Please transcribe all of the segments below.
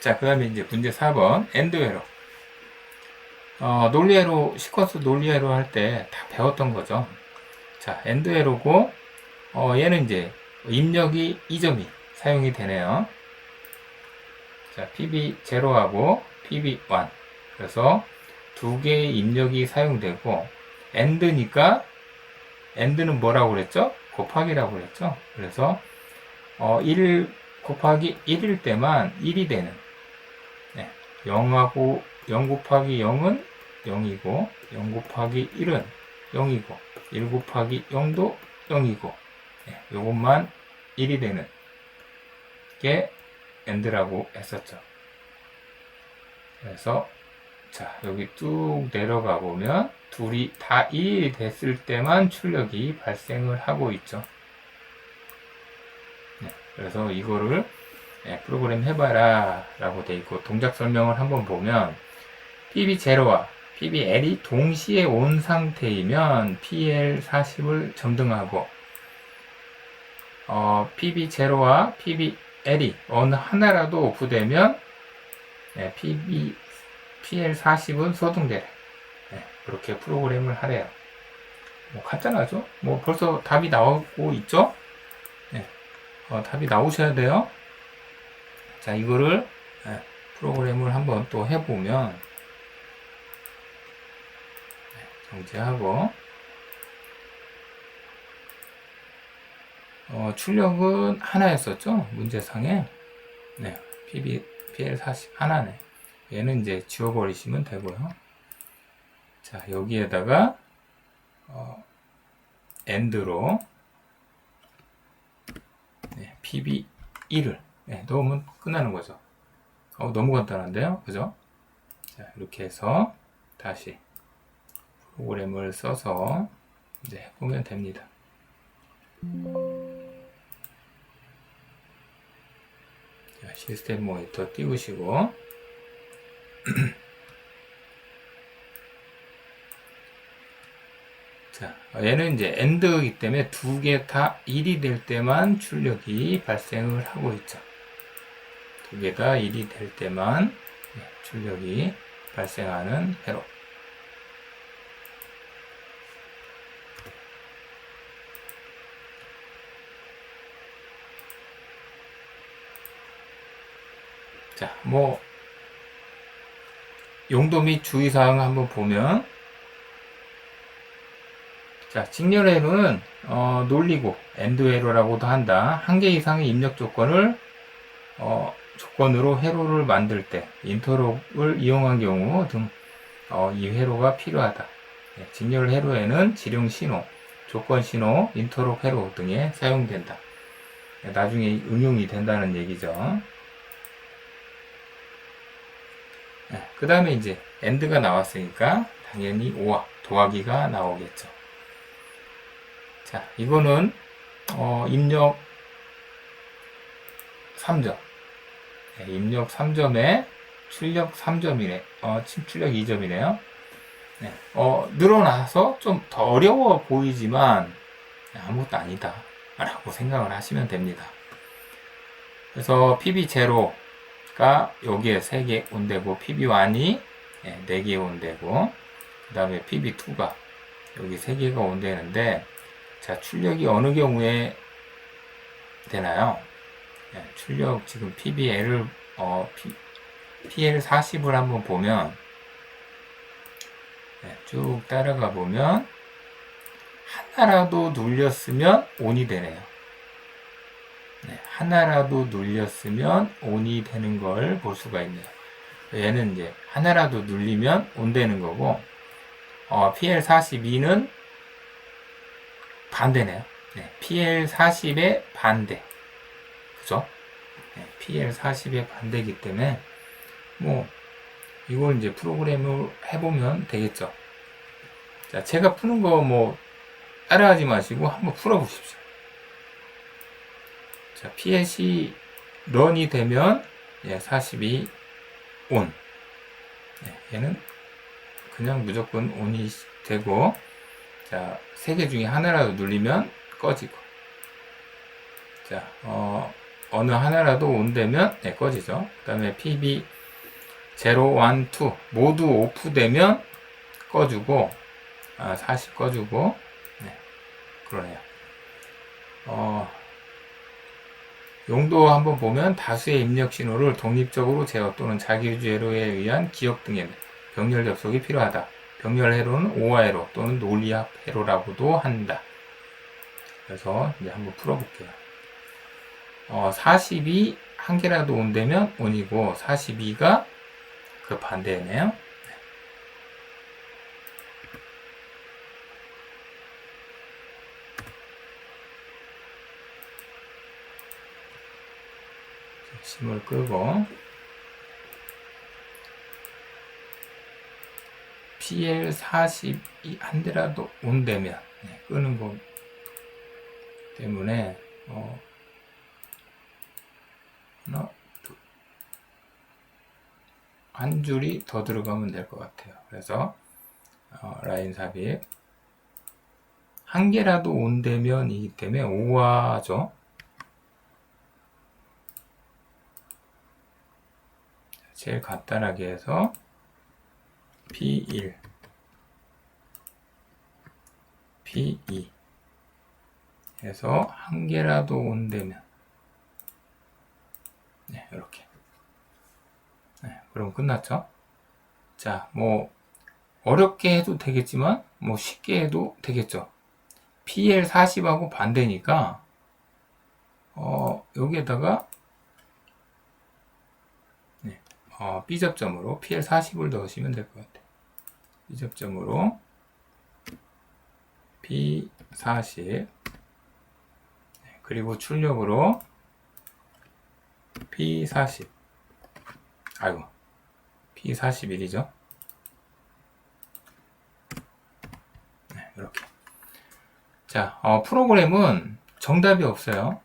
자, 그 다음에 이제 문제 4번, 엔드웨로. 어, 논리회로, 시퀀스 논리회로 할 때 다 배웠던 거죠. 자, 엔드웨로고, 어, 얘는 이제 입력이 2점이 사용이 되네요. 자, PB0하고 PB1. 그래서 두 개의 입력이 사용되고, 엔드니까, 엔드는 뭐라고 그랬죠? 곱하기라고 그랬죠? 그래서, 어, 1 곱하기 1일 때만 1이 되는, 네, 0하고 0 곱하기 0은 0이고, 0 곱하기 1은 0이고, 1 곱하기 0도 0이고, 네, 요것만 1이 되는 게 엔드라고 했었죠. 그래서 자 여기 뚝 내려가 보면 둘이 다 1이 됐을 때만 출력이 발생을 하고 있죠. 네, 그래서 이거를 네, 프로그램 해봐라 라고 돼 있고 동작 설명을 한번 보면 PB0와 PBL이 동시에 온 상태이면 PL40을 점등하고 어, PB0와 PBL이 어느 하나라도 오프되면 네, PB, PL40은 소등되래. 네, 그렇게 프로그램을 하래요. 뭐 간단하죠? 뭐 벌써 답이 나오고 있죠? 네, 어, 답이 나오셔야 돼요. 자, 이거를 네, 프로그램을 한번 또 해보면 네, 정지하고 어, 출력은 하나였었죠? 문제상에. 네, PB, PL40 하나네. 얘는 이제 지워버리시면 되고요. 자, 여기에다가, 어, 엔드로, 네, PB1을, 네, 넣으면 끝나는 거죠. 어, 너무 간단한데요? 그죠? 자, 이렇게 해서 다시 프로그램을 써서 이제 해보면 됩니다. 자, 시스템 모니터 띄우시고 자, 얘는 이제 엔드이기 때문에 두 개 다 1이 될 때만 출력이 발생을 하고 있죠. 두개다 1이 될 때만 네, 출력이 발생하는 회로. 자, 뭐 용도 및 주의사항 한번 보면 자, 직렬회로는 어, 논리고 엔드회로라고도 한다. 한 개 이상의 입력 조건을 어, 조건으로 회로를 만들 때 인터롭을 이용한 경우 등 어, 이 회로가 필요하다. 예, 직렬 회로에는 지령 신호, 조건 신호, 인터롭 회로 등에 사용된다. 예, 나중에 응용이 된다는 얘기죠. 그 다음에 이제 엔드가 나왔으니까 당연히 5와 더하기가 나오겠죠. 자, 이거는 어, 입력 3점. 네, 입력 3점에 출력 3점이네. 어, 출력 2점이네요. 네, 어, 늘어나서 좀 더 어려워 보이지만 아무것도 아니다. 라고 생각을 하시면 됩니다. 그래서 PB0 가 여기에 3개 온대고 PB1이 4개 온대고 그 다음에 PB2가 여기 3개가 온대는데 자 출력이 어느 경우에 되나요? 네, 출력 지금 PBL을 어, P, PL40을 한번 보면 네, 쭉 따라가 보면 하나라도 눌렸으면 ON이 되네요. 네, 하나라도 눌렸으면 ON이 되는 걸 볼 수가 있네요. 얘는 이제 하나라도 눌리면 ON 되는 거고, 어, PL42는 반대네요. 네, PL40의 반대. 그죠? 네, PL40의 반대이기 때문에, 뭐, 이걸 이제 프로그램을 해보면 되겠죠. 자, 제가 푸는 거 뭐, 따라하지 마시고 한번 풀어보십시오. 자, PLC 런이 되면 예, 42 온. 예, 얘는 그냥 무조건 온이 되고 자, 세 개 중에 하나라도 눌리면 꺼지고. 자, 어, 어느 하나라도 온되면 네, 꺼지죠. 그 다음에 PB 0, 1, 2 모두 오프 되면 꺼주고 아, 40 꺼주고 네, 그러네요. 어, 용도 한번 보면 다수의 입력 신호를 독립적으로 제어 또는 자기유지 회로에 의한 기억 등의 병렬 접속이 필요하다. 병렬 회로는 오화 회로 또는 논리학 회로라고도 한다. 그래서 이제 한번 풀어볼게요. 어, 40이 한 개라도 온다면 온이고 42가 그 반대네요. 심을 끄고 PL40이 한 대라도 온다면 네, 끄는 거 때문에 어, 하나 둘. 한 줄이 더 들어가면 될 것 같아요. 그래서 어, 라인 삽입. 한 개라도 온다면이기 때문에 5화죠. 제일 간단하게 해서 P1 P2 해서 한 개라도 온다면. 네, 이렇게. 네, 그럼 끝났죠? 자, 뭐 어렵게 해도 되겠지만 뭐 쉽게 해도 되겠죠. PL40하고 반대니까 어, 여기에다가 네, 어, B접점으로 PL40을 넣으시면 될 것 같아요. B접점으로 P40 네, 그리고 출력으로 P40 아이고 P41이죠. 네, 이렇게 자, 어, 프로그램은 정답이 없어요.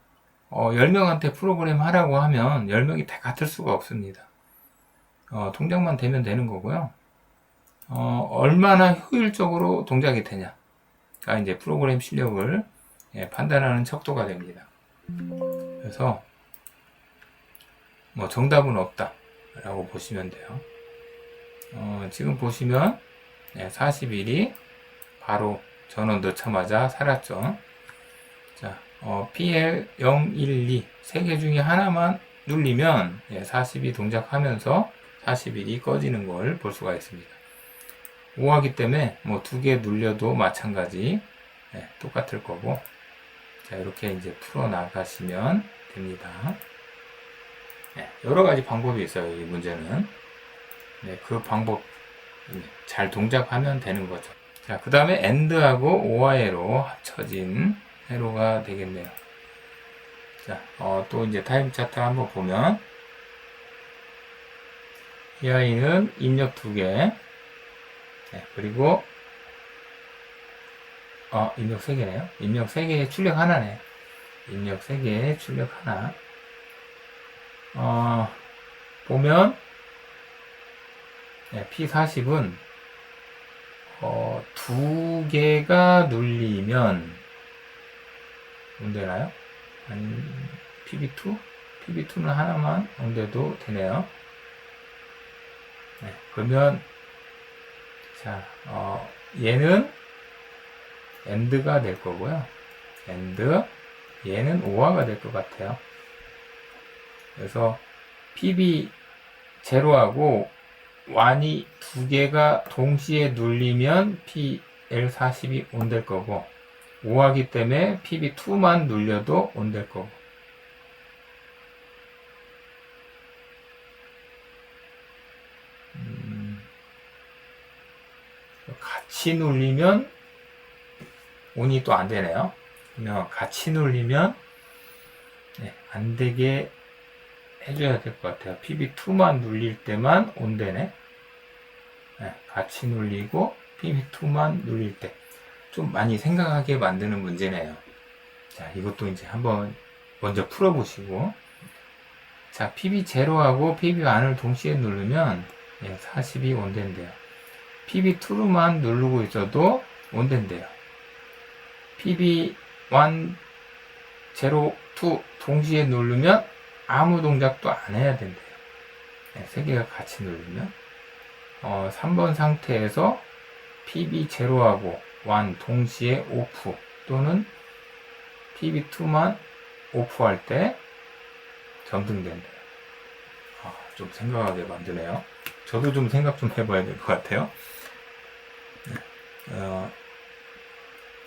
어, 10명한테 프로그램 하라고 하면 10명이 다 같을 수가 없습니다. 어, 동작만 되면 되는 거고요. 어, 얼마나 효율적으로 동작이 되냐 가 이제 프로그램 실력을 예, 판단하는 척도가 됩니다. 그래서 뭐 정답은 없다 라고 보시면 돼요. 어, 지금 보시면 네, 41이 바로 전원 넣자마자 살았죠. 자, 어, PL012 세 개 중에 하나만 눌리면 예, 40이 동작하면서 41이 꺼지는 걸 볼 수가 있습니다. 5하기 때문에 뭐 두 개 눌려도 마찬가지 예, 똑같을 거고 자 이렇게 이제 풀어 나가시면 됩니다. 네, 여러 가지 방법이 있어요. 이 문제는. 네, 그 방법 잘 동작하면 되는 거죠. 자, 그 다음에 AND하고 OI로 합쳐진 회로가 되겠네요. 자, 어, 또 이제 타임 차트 한번 보면 이 아이는 입력 두 개, 네, 그리고 어, 입력 세 개네요. 입력 세 개에 출력 하나네. 입력 세 개에 출력 하나. 어, 보면 네, P40은 어, 두 개가 눌리면 온되나요? 아니 PB2? PB2는 하나만 온돼도 되네요. 네, 그러면 자 어, 얘는 엔드가 될 거고요. 엔드 얘는 오화가 될 것 같아요. 그래서 PB 제로하고 완이 두 개가 동시에 눌리면 PL40이 온 될 거고 5하기 때문에 PB2만 눌려도 온 될 거고 음, 같이 눌리면 온이 또 안 되네요. 같이 눌리면 네, 안 되게 해줘야 될 것 같아요. PB2만 눌릴 때만 온대네. 네, 같이 눌리고 PB2만 눌릴 때. 좀 많이 생각하게 만드는 문제네요. 자, 이것도 이제 한번 먼저 풀어보시고. 자, PB0하고 PB1을 동시에 누르면 예, 40이 온댄대요. PB2로만 누르고 있어도 온댄대요. PB1, 0, 2 동시에 누르면 아무 동작도 안 해야 된대요. 네, 세 개가 같이 누르면 어, 3번 상태에서 PB0하고 1 동시에 오프 또는 PB2만 오프할 때 점등된대요. 아, 좀 생각하게 만드네요. 저도 좀 생각 좀 해봐야 될 것 같아요. 네, 어,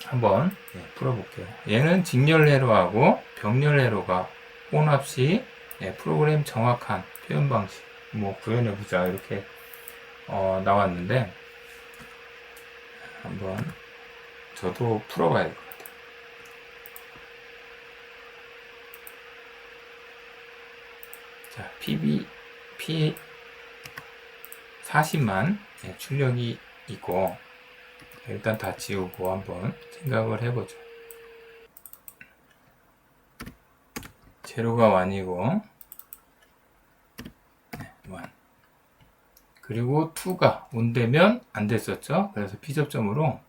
한번 예, 풀어볼게요. 얘는 직렬 회로하고 병렬 회로가 혼합 시 예, 프로그램 정확한 표현 방식 뭐 구현해 보자 이렇게 어, 나왔는데 한번 저도 풀어봐야 될 것 같아요. 자, PB, P 40만 예, 출력이 있고 일단 다 지우고 한번 생각을 해보죠. 제로가 완이고 네, 완. 그리고 2가 온되면 안 됐었죠. 그래서 비접점으로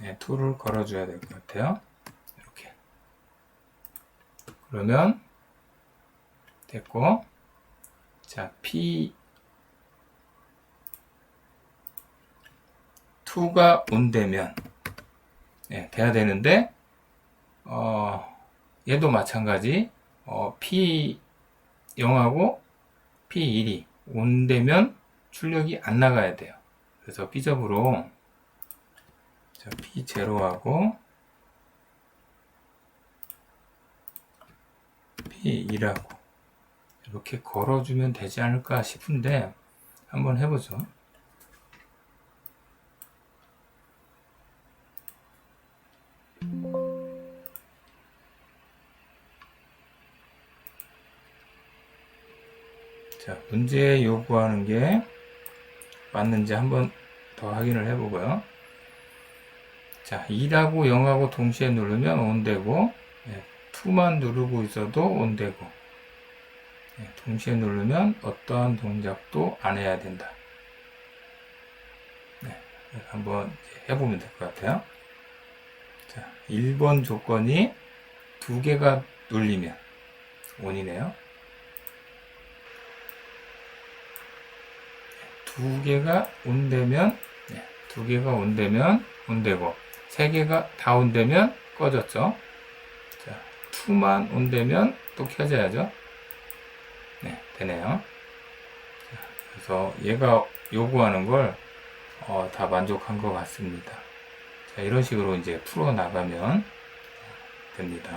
네, 2를 걸어줘야 될 것 같아요. 이렇게. 그러면 됐고 자 P 2가 온되면 네, 돼야 되는데 어, 얘도 마찬가지 어, P0하고 P1이 온되면 출력이 안 나가야 돼요. 그래서 B접으로 자, P0하고 P2하고 이렇게 걸어주면 되지 않을까 싶은데 한번 해보죠. 문제 요구하는 게 맞는지 한번 더 확인을 해보고요. 자, 2하고 0하고 동시에 누르면 온되고, 예, 2만 누르고 있어도 온되고, 예, 동시에 누르면 어떠한 동작도 안 해야 된다. 네, 한번 해보면 될 것 같아요. 자, 1번 조건이 두 개가 눌리면 온이네요. 두 개가 온되면 네, 두 개가 온되면 온되고 세 개가 다 온되면 꺼졌죠. 자, 2만 온되면 또 켜져야죠. 네, 되네요. 자, 그래서 얘가 요구하는 걸 어, 다 만족한 것 같습니다. 자, 이런 식으로 이제 풀어 나가면 됩니다.